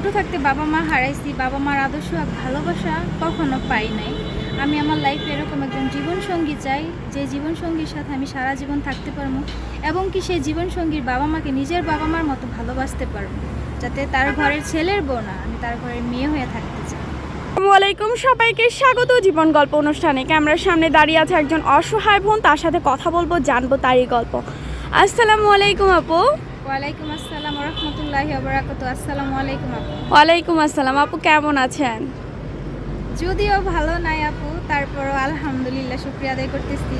ছোট থাকতে বাবা মা হারাইছি, বাবা মার আদর্শ আর ভালোবাসা কখনো পাই নাই। আমি আমার লাইফে এরকম একজন জীবনসঙ্গী চাই, যে জীবনসঙ্গীর সাথে আমি সারা জীবন থাকতে পারব এবং কি সেই জীবনসঙ্গীর বাবা মাকে নিজের বাবা মার মতো ভালোবাসতে পারব, যাতে তার ঘরের ছেলের বউ না, আমি তার ঘরের মেয়ে হয়ে থাকতে চাই। আসসালামু আলাইকুম সবাইকে, স্বাগত জীবন গল্প অনুষ্ঠানে। ক্যামেরার সামনে দাঁড়িয়ে আছে একজন অসহায় বোন, তার সাথে কথা বলব, জানব তারই গল্প। আসসালামু আলাইকুম আপু। ওয়ালাইকুম আসসালাম রহমতুল্লাহি আবরাকাতু আসসালামু আলাইকুম আপু। ওয়ালাইকুম আসসালাম। আপু কেমন আছেন? যদিও ভালো নাই আপু তারপরও আলহামদুলিল্লাহ শুক্রিয়া আদায় করতেছি।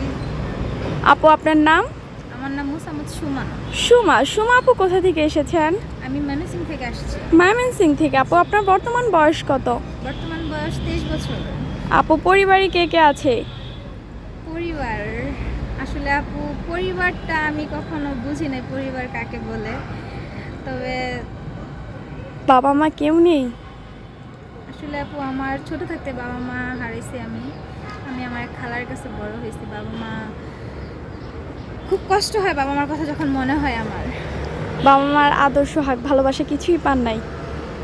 আপু আপনার নাম? আমার নাম মুসামত সুমা। সুমা সুমা আপু কোথা থেকে এসেছেন? আমি ময়মনসিং থেকে আসছি। ময়মনসিং থেকে। আপু আপনার বর্তমান বয়স কত? বর্তমান বয়স তেইশ বছর। আপু পরিবারে কে কে আছে? পরিবার আসলে আপু পরিবারটা আমি কখনো বুঝি নাই পরিবার কাকে বলে। তবে বাবা মা কেউ নেই? আসলে আপু আমার ছোট থাকতে বাবা মা হারাইছি আমি। আমি আমার খালার কাছে বড় হয়েছি। বাবা মা খুব কষ্ট হয় বাবা মার কথা যখন মনে হয় আমার। বাবা মার আদর্শ হাক ভালোবাসা কিছুই পান নাই।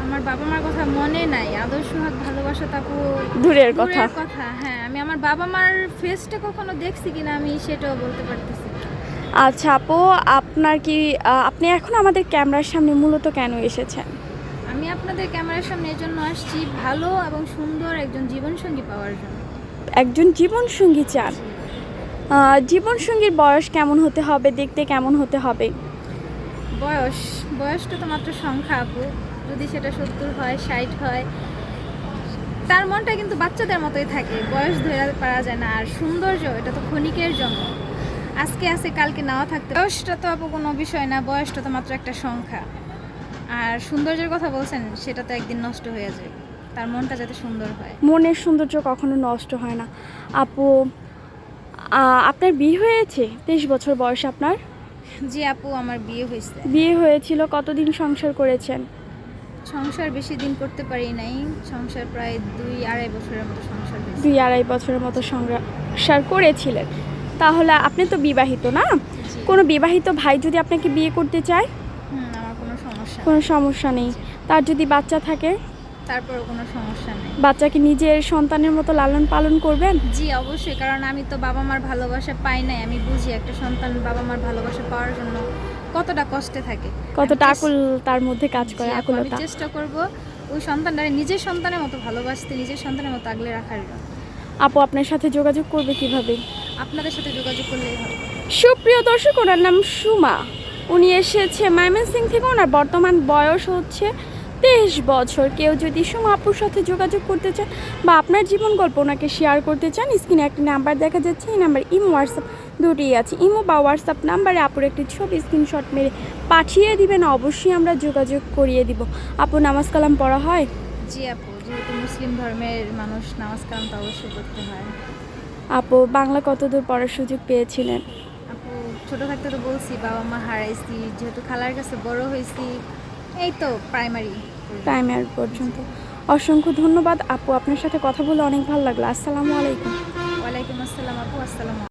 আমার বাবা মার কথা মনে নাই আদর্শ হাত ভালোবাসা তাপু দূরের কথা। কথা হ্যাঁ আমি আমার বাবা মার ফেসটা কখনো দেখছি কিনা আমি সেটাও বলতে পারতেছি আচ্ছা আপু আপনার কি আপনি এখন আমাদের ক্যামেরার সামনে মূলত কেন এসেছেন? আমি আপনাদের ক্যামেরার সামনে এই জন্য আসছি ভালো এবং সুন্দর একজন জীবনসঙ্গী পাওয়ার জন্য। একজন জীবনসঙ্গী চান? জীবনসঙ্গীর বয়স কেমন হতে হবে দেখতে কেমন হতে হবে? বয়স, বয়সটা তো মাত্র সংখ্যা আপু। যদি সেটা সত্তর হয়, ষাট হয়, তার মনটা কিন্তু বাচ্চাদের মতোই থাকে। বয়স ধরে পারা যায় না। আর সৌন্দর্য, এটা তো ক্ষণিকের জন্য। আজকে আছে, কালকে নাও থাকতে। বয়সটা তো আপু কোনো বিষয় না, বয়সটা তো মাত্র একটা সংখ্যা। আর সৌন্দর্যের কথা বলছেন, সেটা তো একদিন নষ্ট হয়ে যায়। তার মনটা যাতে সুন্দর হয়। মনের সৌন্দর্য কখনো নষ্ট হয় না। আপু আপনার বিয়ে হয়েছে? তেইশ বছর বয়স আপনার? জি আপু আমার বিয়ে হয়েছে। বিয়ে হয়েছিল কতদিন সংসার করেছেন? সংসার বেশি দিন করতে পারি নাই। সংসার প্রায় দুই আড়াই বছরের মতো সংসার দুই আড়াই বছরের মতো সংসার করেছিলেন। তাহলে আপনি তো বিবাহিত না? কোনো বিবাহিত ভাই যদি আপনাকে বিয়ে করতে চায়? আমার কোনো সমস্যা কোনো সমস্যা নেই। তার যদি বাচ্চা থাকে? তারপরও কোনো সমস্যা নেই। বাচ্চাকে নিজের সন্তানের মতো লালন পালন করবেন? জি অবশ্যই কারণ আমি তো বাবা মার ভালোবাসা পাই নাই। আমি বুঝি একটা সন্তান বাবা মার ভালোবাসা পাওয়ার জন্য কতটা কষ্টে থাকে। কতটা আকুল তার মধ্যে কাজ জি করে আপু, আমি আকুলতা। চেষ্টা করব ওই সন্তানটারে নিজের সন্তানের মতো ভালোবাসতে নিজের সন্তানের মতো আগলে রাখার জন্য। আপু আপনার সাথে যোগাযোগ করবে কীভাবে? আপনাদের সাথে যোগাযোগ করলেই হবে। সুপ্রিয় দর্শক ওনার নাম সুমা। উনি এসেছে ময়মনসিং থেকে ওনার বর্তমান বয়স হচ্ছে তেইশ বছর। কেউ যদি সুমা আপুর সাথে যোগাযোগ করতে চান বা আপনার জীবন গল্প ওনাকে শেয়ার করতে চান স্ক্রিনে একটি নাম্বার দেখা যাচ্ছে এই নাম্বার ইমো হোয়াটসঅ্যাপ দুটোই আছে। ইমো বা হোয়াটসঅ্যাপ নাম্বারে আপুর একটি ছবি স্ক্রিনশট মেরে পাঠিয়ে দিবেন অবশ্যই আমরা যোগাযোগ করিয়ে দিব। আপু নামাজ কালাম পড়া হয়? জি আপু যেহেতু মুসলিম ধর্মের মানুষ নামাজ কালাম তো অবশ্যই করতে হয়। আপু বাংলা কতদূর পড়ার সুযোগ পেয়েছিলেন? আপু ছোটো থাকতে তো বলছি বাবা মা হারাইছি যেহেতু খালার কাছে বড় হয়েছি এই তো প্রাইমারি প্রাইমারি পর্যন্ত। অসংখ্য ধন্যবাদ। আপু, আপনার সাথে কথা বলে অনেক ভালো লাগল। আসসালামু আলাইকুম। ওয়ালাইকুম আসসালাম আপু, আসসালাম